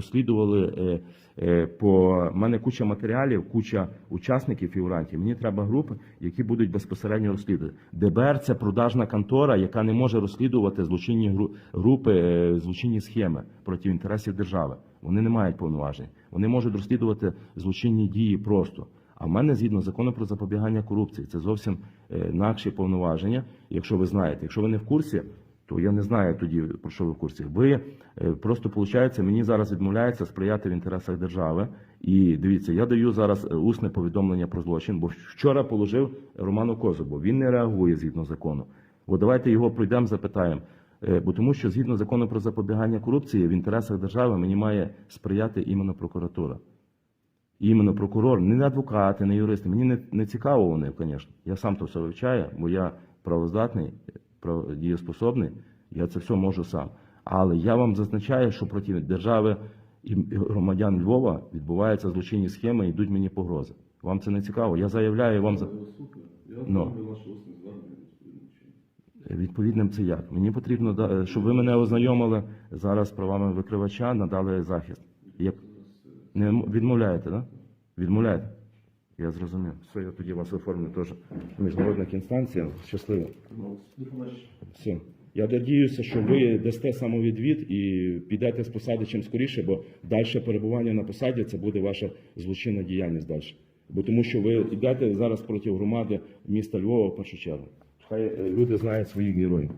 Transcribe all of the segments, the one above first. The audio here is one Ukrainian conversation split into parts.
розслідували е, е, по в мене куча матеріалів, куча учасників фігурантів. Мені треба групи, які будуть безпосередньо розслідувати. ДБР це продажна контора, яка не може розслідувати злочинні групи, е, злочинні схеми проти інтересів держави. Вони не мають повноважень. Вони можуть розслідувати злочинні дії просто. А в мене згідно закону про запобігання корупції, це зовсім інакші повноваження. Якщо ви знаєте, якщо ви не в курсі, то я не знаю тоді про що ви в курсі. Ви е, просто виходить, мені зараз відмовляється сприяти в інтересах держави. І дивіться, я даю зараз е, усне повідомлення про злочин, бо вчора положив Роману Козубу. Він не реагує згідно закону. Бо давайте його пройдемо, запитаємо. Е, Бо тому, що згідно закону про запобігання корупції в інтересах держави мені має сприяти іменно прокуратура. Іменно прокурор, не адвокати, не юристи. Мені не, не цікаво вони, звісно. Я сам то все вивчаю, бо я правоздатний, прав- дієспособний, я це все можу сам. Але я вам зазначаю, що проти держави і громадян Львова відбуваються злочинні схеми, йдуть мені погрози. Вам це не цікаво? Я заявляю вам за Ну. відповідним це як? Мені потрібно, щоб ви мене ознайомили зараз з правами викривача, надали захист. Як не відмовляєте, так? Да? Відмовляєте? Я зрозумів. Все, я тоді вас оформлю теж міжнародних інстанціях. Щасливо. Все. Я надіюся, що ви дасте самовідвід і підете з посади чим скоріше, бо далі перебування на посаді це буде ваша злочинна діяльність далі. Бо тому що ви йдете зараз проти громади міста Львова в першу чергу. Хай е, люди знають своїх героїв.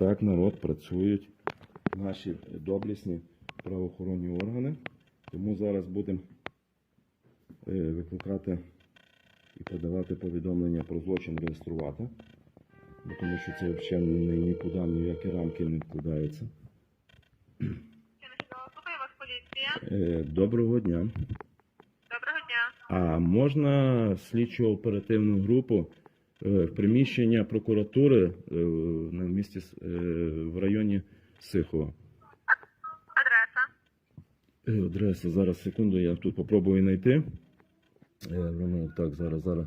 Так, народ працюють наші доблесні правоохоронні органи. Тому зараз будемо е, викликати і подавати повідомлення про злочин реєструвати. Тому що це взагалі ні- нікуди, ні в які рамки не вкладається. Е, Доброго дня. Доброго дня. А можна слідчо оперативну групу приміщення прокуратури е, на місці е, в районі Сихова? Адреса. Е, Адреса, зараз секунду, я тут попробую знайти. Е, так, зараз, зараз.